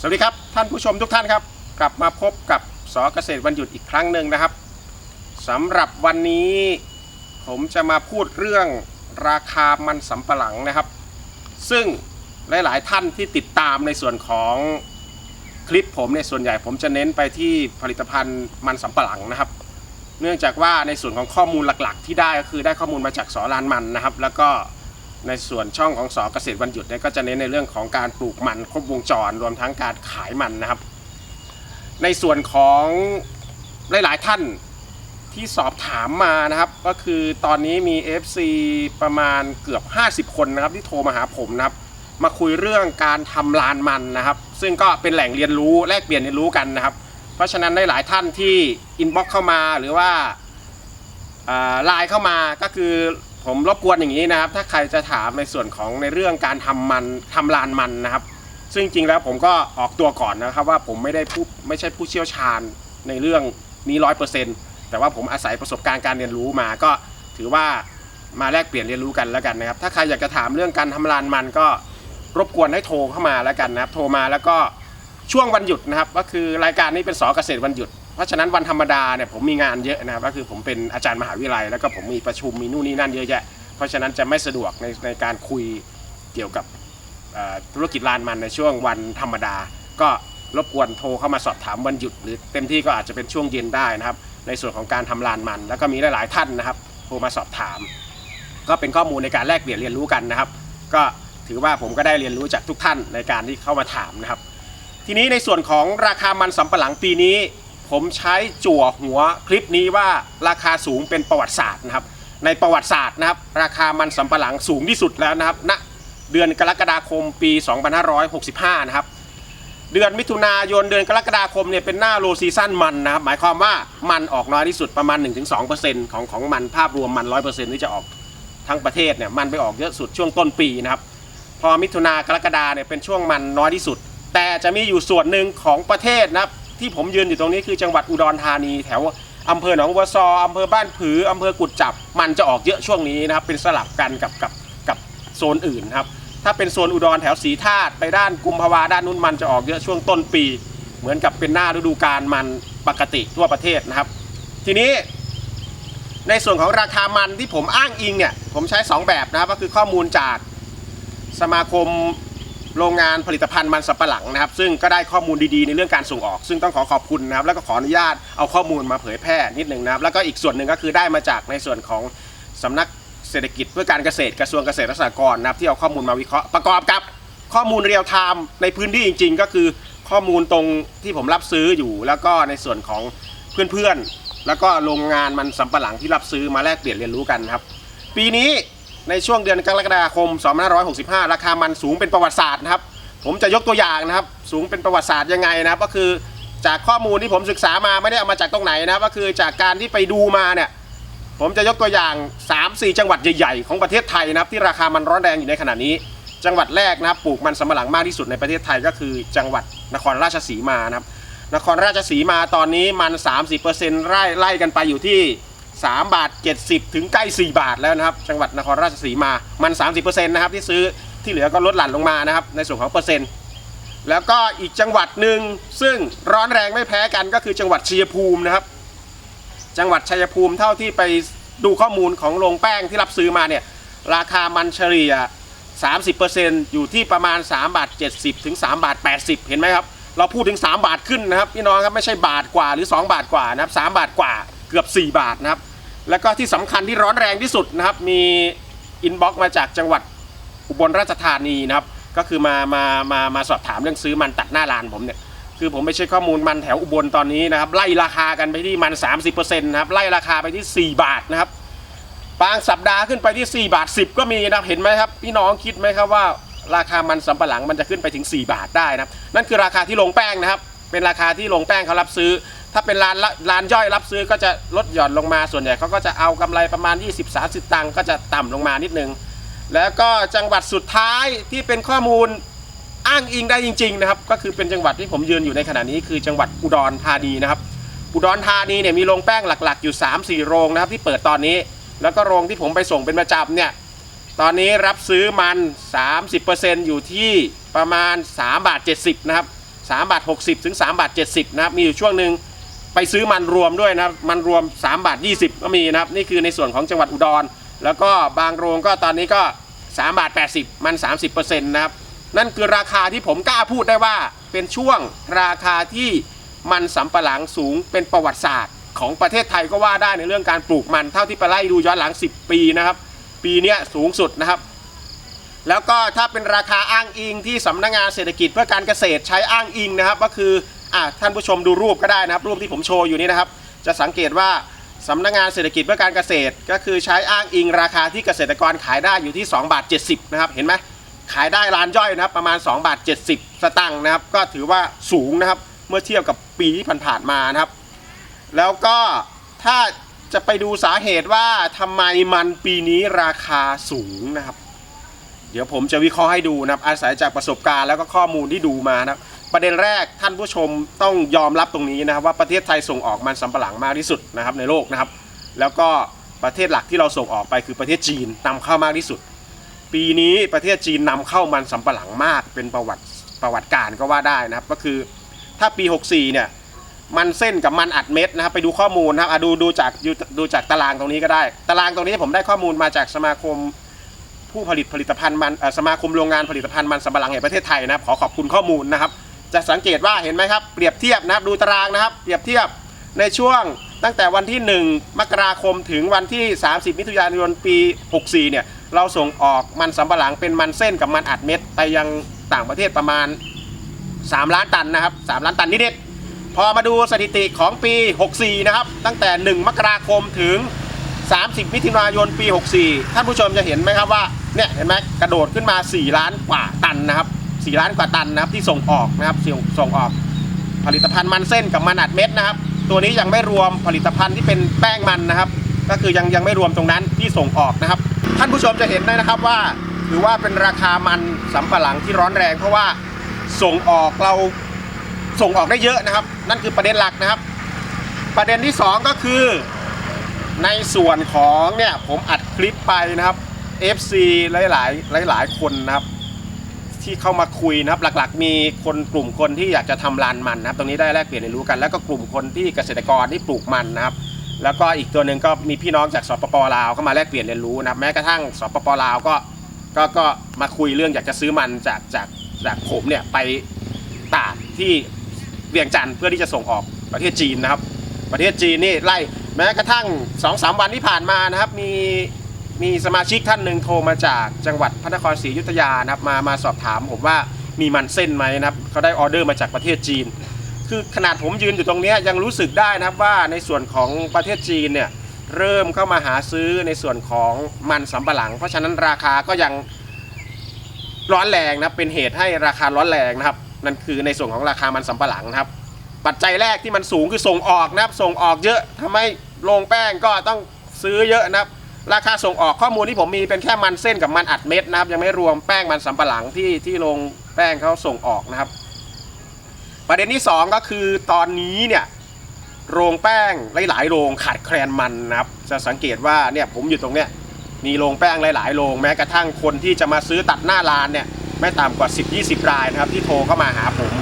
สวัสดีครับท่านผู้ชมทุกท่านครับ กลับมาพบกับสอเกษตรวันหยุดอีกครั้งหนึ่งนะครับสำหรับวันนี้ผมจะมาพูดเรื่องราคามันสำปะหลังนะครับ ซึ่งหลาย ๆ ท่านที่ติดตามในส่วนของคลิปผมในยส่วนใหญ่ผมจะเน้นไปที่ผลิตภัณฑ์มันสำปะหลังนะครับ เนื่องจากว่าในส่วนของข้อมูลหลัก ๆ ที่ได้ก็คือได้ข้อมูลมาจากสอลานมันนะครับ แล้วก็ ในส่วนช่องของสอเกษตรวันหยุดเนี่ยก็จะเน้นในเรื่องของการปลูกมันครบวงจรรวมทั้งการขายมันนะครับ ในส่วนของหลายๆท่านที่สอบถามมานะครับ ก็คือตอนนี้มี FC ประมาณเกือบ 50 คนนะครับ ที่โทรมาหาผมนะครับ มาคุยเรื่องการทำลานมันนะครับ ซึ่งก็เป็นแหล่งเรียนรู้แลกเปลี่ยนเรียนรู้กันนะครับ เพราะฉะนั้นหลายท่านที่อินบ็อกเข้ามาหรือว่าไลน์เข้ามาก็คือ ผมรบกวนอย่างนี้นะครับ ถ้าใครจะถามในส่วนของในเรื่องการทำมันทำลานมันนะครับ ซึ่งจริงแล้วผมก็ออกตัวก่อนนะครับว่าผมไม่ได้ผู้ไม่ใช่ผู้เชี่ยวชาญในเรื่องนี้ร้อยเปอร์เซ็นต์แต่ว่าผมอาศัยประสบการณ์การเรียนรู้มาก็ถือว่ามาแลกเปลี่ยนเรียนรู้กันแล้วกันนะครับ ถ้าใครอยากจะถามเรื่องการทำลานมันก็รบกวนให้โทรเข้ามาแล้วกันนะครับ โทรมาแล้วก็ช่วงวันหยุดนะครับ ก็คือรายการนี้เป็นสอเกษตรวันหยุด เพราะฉะนั้นวันธรรมดาเนี่ยผมมีงานเยอะนะครับก็คือผมเป็นอาจารย์มหาวิทยาลัย แล้วก็ผมมีประชุมมีนู่นนี่นั่นเยอะแยะ เพราะฉะนั้นจะไม่สะดวกในในการคุยเกี่ยวกับธุรกิจลานมันในช่วงวันธรรมดา ก็รบกวนโทรเข้ามาสอบถามวันหยุด หรือเต็มที่ก็อาจจะเป็นช่วงเย็นได้นะครับ ในส่วนของการทำลานมัน แล้วก็มีหลาย ๆ ท่านนะครับโทรมาสอบถาม ก็เป็นข้อมูลในการแลกเปลี่ยนเรียนรู้กันนะครับ ก็ถือว่าผมก็ได้เรียนรู้จากทุกท่านในการที่เข้ามาถามนะครับ ทีนี้ในส่วนของราคามันสำปะหลังปีนี้ ผมใช้จั่วหัวคลิปนี้ว่าราคาสูงเป็นประวัติศาสตร์นะครับ ในประวัติศาสตร์นะครับ ราคามันสำปะหลังสูงที่สุดแล้วนะครับณเดือนกรกฎาคมปี 2565 นะครับ เดือนมิถุนายนเดือนกรกฎาคมเนี่ยเป็นหน้าโลซีซั่นมันนะครับ หมายความว่ามันออกน้อยที่สุดประมาณ 1-2%ของของมันภาพรวมมัน 100%ที่จะออกทั้งประเทศเนี่ยมันไปออกเยอะสุดช่วงต้นปีนะครับ พอมิถุนากรกฎาเนี่ยเป็นช่วงมันน้อยที่สุด แต่จะมีอยู่ส่วนหนึ่งของประเทศนะครับ ที่ผมยืนอยู่ตรงนี้คือจังหวัดอุดรธานีแถวอำเภอหนองบัวซออำเภอบ้านผืออำเภอกุดจับ มันจะออกเยอะช่วงนี้นะครับ เป็นสลับกันกับกับกับโซนอื่นครับ ถ้าเป็นโซนอุดรแถวสีธาตุไปด้านกุมภาวาด้านนู้นมันจะออกเยอะช่วงต้นปี เหมือนกับเป็นหน้าฤดูกาลมันปกติทั่วประเทศนะครับ ทีนี้ในส่วนของราคามันที่ผมอ้างอิงเนี่ยผมใช้ 2 แบบนะครับก็คือข้อมูลจากสมาคม โรงงานผลิตภัณฑ์มันสำปะหลังนะครับ ซึ่งก็ได้ข้อมูลดีๆในเรื่องการส่งออก ซึ่งต้องขอขอบคุณนะครับ แล้วก็ขออนุญาตเอาข้อมูลมาเผยแพร่นิดหนึ่งนะครับ แล้วก็อีกส่วนหนึ่งก็คือได้มาจากในส่วนของสำนักเศรษฐกิจเพื่อการเกษตรกระทรวงเกษตรและสหกรณ์นะครับที่เอาข้อมูลมาวิเคราะห์ประกอบกับข้อมูลเรียลไทม์ในพื้นที่จริง ๆ ก็คือข้อมูลตรงที่ผมรับซื้ออยู่ แล้วก็ในส่วนของเพื่อนๆแล้วก็โรงงานมันสำปะหลังที่รับซื้อมาแลกเปลี่ยนเรียนรู้กันครับ ปีนี้ ในช่วงเดือนกรกฎาคม 2565 ราคามันสูงเป็นประวัติศาสตร์นะครับ ผมจะยกตัวอย่างนะครับ สูงเป็นประวัติศาสตร์ยังไงนะครับ ก็คือจากข้อมูลที่ผมศึกษามาไม่ได้เอามาจากตรงไหนนะครับ ก็คือจากการที่ไปดูมาเนี่ย ผมจะยกตัวอย่าง 3-4 จังหวัดใหญ่ๆ ของประเทศไทยนะครับ ที่ราคามันร้อนแรงอยู่ในขณะนี้ จังหวัดแรกนะครับ ปลูกมันสำปะหลังมากที่สุดในประเทศไทยก็คือ จังหวัดนครราชสีมานะครับ นครราชสีมาตอนนี้มัน 30%ไล่ไล่กันไปอยู่ที่ 3 บาท 70 ถึงใกล้ 4 บาทแล้วนะครับ จังหวัดนครราชสีมามัน 30%นะครับที่ซื้อที่เหลือก็ลดหลั่นลงมานะครับ ในส่วนของเปอร์เซ็นต์ แล้วก็อีกจังหวัดหนึ่งซึ่งร้อนแรงไม่แพ้กันก็คือจังหวัดชัยภูมินะครับ จังหวัดชัยภูมิเท่าที่ไปดูข้อมูลของโรงแป้งที่รับซื้อมาเนี่ยราคามันเฉลี่ย 30%อยู่ที่ประมาณ 3 บาท 70 ถึง 3 บาท 80 เห็นไหมครับ เราพูดถึง 3 บาทขึ้นนะครับพี่น้องครับไม่ใช่บาทกว่าหรือ 2 บาทกว่านะครับ3บาทกว่า เกือบ 4 บาทนะครับ แล้วก็ที่สำคัญที่ร้อนแรงที่สุดนะครับ มีอินบ็อกซ์มาจากจังหวัดอุบลราชธานีนะครับ ก็คือมามามามาสอบถามเรื่องซื้อมันตัดหน้าร้านผมเนี่ยคือผมไม่ใช่ข้อมูลมันแถวอุบลตอนนี้นะครับ ไล่ราคากันไปที่มัน 30%นะครับไล่ราคาไปที่ 4 บาทนะครับบางสัปดาห์ขึ้นไปที่ 4 บาท 10 ก็มีนะครับเห็นไหมครับ พี่น้องคิดไหมครับว่าราคามันสำปะหลังมันจะขึ้นไปถึง 4 บาทได้นะครับนั่นคือราคาที่ลงแป้งนะครับ เป็นราคาที่ลงแป้งเขารับซื้อ ถ้าเป็นร้านร้านย่อยรับซื้อก็จะลดหย่อนลงมาส่วนใหญ่เขาก็จะเอากำไรประมาณ 20-30 ตังค์ก็จะต่ำลงมานิดนึง แล้วก็จังหวัดสุดท้ายที่เป็นข้อมูลอ้างอิงได้จริงๆนะครับก็คือเป็นจังหวัดที่ผมยืนอยู่ในขณะนี้คือจังหวัดอุดรธานีนะครับ อุดรธานีเนี่ยมีโรงแป้งหลักๆ อยู่ 3-4 โรงนะครับที่เปิดตอนนี้ แล้วก็โรงที่ผมไปส่งเป็นประจำเนี่ยตอนนี้รับซื้อมัน 30%อยู่ที่ประมาณ3บาท70นะครับ3บาท60 ถึง3บาท70นะครับมีอยู่ช่วงหนึ่ง ไปซื้อมันรวมด้วยนะครับมันรวม 3 บาท 20 ก็มีนะครับ นี่คือในส่วนของจังหวัดอุดร แล้วก็บางโรงก็ตอนนี้ก็ 3 บาท 80 มัน 30%นะครับ นั่นคือราคาที่ผมกล้าพูดได้ว่าเป็นช่วงราคาที่มันสำปะหลังสูงเป็นประวัติศาสตร์ ของประเทศไทยก็ว่าได้ในเรื่องการปลูกมัน เท่าที่ไปไล่ดูย้อนหลัง 10 ปีนะครับ ปีนี้สูงสุดนะครับแล้วก็ถ้าเป็นราคาอ้างอิงที่สำนักงานเศรษฐกิจเพื่อการเกษตรใช้อ้างอิงนะครับ ก็คือ อะท่านผู้ชมดูรูปก็ได้นะครับ รูปที่ผมโชว์อยู่นี้นะครับ จะสังเกตว่าสำนักงานเศรษฐกิจเพื่อการเกษตร ก็คือใช้อ้างอิงราคาที่เกษตรกรขายได้อยู่ที่2บาท70นะครับเห็นไหมขายได้ร้านย่อยนะครับประมาณ2บาท70 สตังค์นะครับ ก็ถือว่าสูงนะครับเมื่อเทียบกับปีที่ผ่านๆมานะครับ แล้วก็ถ้าจะไปดูสาเหตุว่าทำไมมันปีนี้ราคาสูงนะครับ เดี๋ยวผมจะวิเคราะห์ให้ดูนะครับ อาศัยจากประสบการณ์แล้วก็ข้อมูลที่ดูมานะครับ ประเด็นแรกท่านผู้ชมต้องยอมรับตรงนี้นะครับว่าประเทศไทยส่งออกมันสำปะหลังมากที่สุดนะครับในโลกนะครับ แล้วก็ประเทศหลักที่เราส่งออกไปคือประเทศจีนนำเข้ามากที่สุด ปีนี้ประเทศจีนนำเข้ามันสำปะหลังมากเป็นประวัติประวัติการก็ว่าได้นะครับ ก็คือถ้าปี 64 เนี่ยมันเส้นกับมันอัดเม็ดนะครับ ไปดูข้อมูลนะครับดูดูจากดูจากตารางตรงนี้ก็ได้ ตารางตรงนี้ผมได้ข้อมูลมาจากสมาคมผู้ผลิตผลิตภัณฑ์มันสมาคมโรงงานผลิตภัณฑ์มันสำปะหลังแห่งประเทศไทยนะครับขอขอบคุณข้อมูลนะครับ จะสังเกตว่าเห็นไหมครับเปรียบเทียบนะครับดูตารางนะครับ เปรียบเทียบในช่วงตั้งแต่วันที่ 1 มกราคมถึงวันที่ 30 มิถุนายนปี 64 เนี่ย เราส่งออกมันสำปะหลังเป็นมันเส้นกับมันอัดเม็ดไปยังต่างประเทศประมาณ 3 ล้านตันนะครับ 3 ล้านตันนิดๆพอมาดูสถิติของปี 64 นะครับ ตั้งแต่ 1 มกราคมถึง 30 มิถุนายนปี 64 ท่านผู้ชมจะเห็นไหมครับว่า เนี่ย เห็นไหมกระโดดขึ้นมา 4 ล้านกว่าตันนะครับ 4ล้านกว่าตันนะครับที่ส่งออกนะครับส่งส่งออกผลิตภัณฑ์มันเส้นกับมันอัดเม็ดนะครับ ตัวนี้ยังไม่รวมผลิตภัณฑ์ที่เป็นแป้งมันนะครับ ก็คือยังยังไม่รวมตรงนั้นที่ส่งออกนะครับ ท่านผู้ชมจะเห็นได้นะครับว่าถือว่าเป็นราคามันสำปะหลังที่ร้อนแรง เพราะว่าส่งออกเราส่งออกได้เยอะนะครับ นั่นคือประเด็นหลักนะครับ ประเด็นที่สองก็คือในส่วนของเนี่ยผมอัดคลิปไปนะครับ FC หลาย ๆ หลาย ๆ คนนะครับ ที่เข้ามาคุยนะครับ หลักๆ มีคนกลุ่มคนที่อยากจะทำลานมันนะครับ ตรงนี้ได้แลกเปลี่ยนเรียนรู้กัน แล้วก็กลุ่มคนที่เกษตรกรที่ปลูกมันนะครับ แล้วก็อีกตัวหนึ่งก็มีพี่น้องจากสปปลาวเข้ามาแลกเปลี่ยนเรียนรู้นะครับ แม้กระทั่งสปปลาวก็ก็ก็มาคุยเรื่องอยากจะซื้อมันจากจากจากผมเนี่ยไปตากที่เวียงจันทร์เพื่อที่จะส่งออกประเทศจีนนะครับ ประเทศจีนนี่ไล่แม้กระทั่ง2อสวันที่ผ่านมานะครับ มี มีสมาชิกท่านหนึ่งโทรมาจากจังหวัดพระนครศรีอยุธยานะครับมามาสอบถามผมว่ามีมันเส้นไหมนะครับเขาได้ออเดอร์มาจากประเทศจีน คือขนาดผมยืนอยู่ตรงนี้ยังรู้สึกได้นะครับว่าในส่วนของประเทศจีนเนี่ยเริ่มเข้ามาหาซื้อในส่วนของมันสำปะหลัง เพราะฉะนั้นราคาก็ยังร้อนแรงนะครับเป็นเหตุให้ราคาร้อนแรงนะครับนั่นคือในส่วนของราคามันสำปะหลังนะครับ ปัจจัยแรกที่มันสูงคือส่งออกนะครับส่งออกเยอะทำให้โรงแป้งก็ต้องซื้อเยอะนะครับ ราคาส่งออกข้อมูลที่ผมมีเป็นแค่มันเส้นกับมันอัดเม็ดนะครับ ยังไม่รวมแป้งมันสำปะหลังที่ที่โรงแป้งเขาส่งออกนะครับ ประเด็นที่ 2 ก็คือตอนนี้เนี่ยโรงแป้งหลาย ๆ โรงขาดแคลนมันนะครับ จะสังเกตว่าเนี่ยผมอยู่ตรงเนี้ยมีโรงแป้งหลาย ๆ โรงแม้กระทั่งคนที่จะมาซื้อตัดหน้าร้านเนี่ยไม่ต่ำกว่า 10-20 รายนะครับ ที่โทรเข้ามาหาผม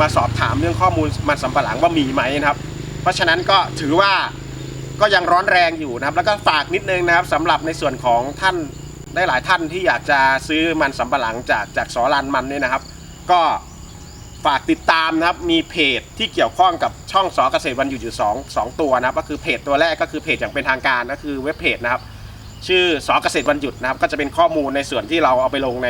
มาสอบถามเรื่องข้อมูลมันสำปะหลังว่ามีไหมนะครับ เพราะฉะนั้นก็ถือว่า ก็ยังร้อนแรงอยู่นะครับ แล้วก็ฝากนิดนึงนะครับสำหรับในส่วนของท่านได้หลายท่านที่อยากจะซื้อมันสำปะหลังจากจากสอรันมันเนี่ยนะครับ ก็ฝากติดตามนะครับมีเพจที่เกี่ยวข้องกับช่องสอเกษตรวันหยุดอยู่สองสองตัวนะครับ ก็คือเพจตัวแรกก็คือเพจอย่างเป็นทางการก็คือเว็บเพจนะครับ ชื่อสอเกษตรวันหยุดนะครับ ก็จะเป็นข้อมูลในส่วนที่เราเอาไปลงใน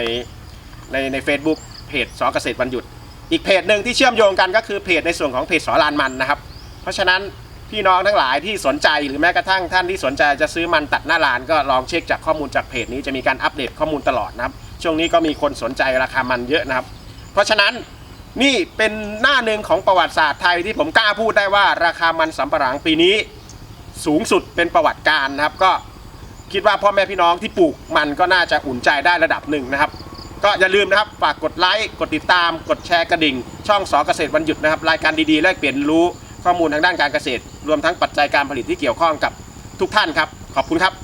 ในใน Facebook เพจสอเกษตรวันหยุด อีกเพจหนึ่งที่เชื่อมโยงกันก็คือเพจในส่วนของเพจสอลานมันนะครับ เพราะฉะนั้น พี่น้องทั้งหลายที่สนใจหรือแม้กระทั่งท่านที่สนใจจะซื้อมันตัดหน้าร้านก็ลองเช็คจากข้อมูลจากเพจนี้จะมีการอัปเดตข้อมูลตลอดนะครับ ช่วงนี้ก็มีคนสนใจราคามันเยอะนะครับ เพราะฉะนั้นนี่เป็นหน้าหนึ่งของประวัติศาสตร์ไทยที่ผมกล้าพูดได้ว่าราคามันสำปะหลังปีนี้สูงสุดเป็นประวัติการนะครับ ก็คิดว่าพ่อแม่พี่น้องที่ปลูกมันก็น่าจะอุ่นใจได้ระดับหนึ่งนะครับ ก็อย่าลืมนะครับฝากกดไลค์กดติดตาม กดแชร์กระดิ่ง ช่องสอเกษตรวันหยุดนะครับ รายการดีๆแลกเปลี่ยนรู้ข้อมูลทางด้านการเกษตร รวมทั้งปัจจัยการผลิตที่เกี่ยวข้องกับทุกท่านครับ ขอบคุณครับ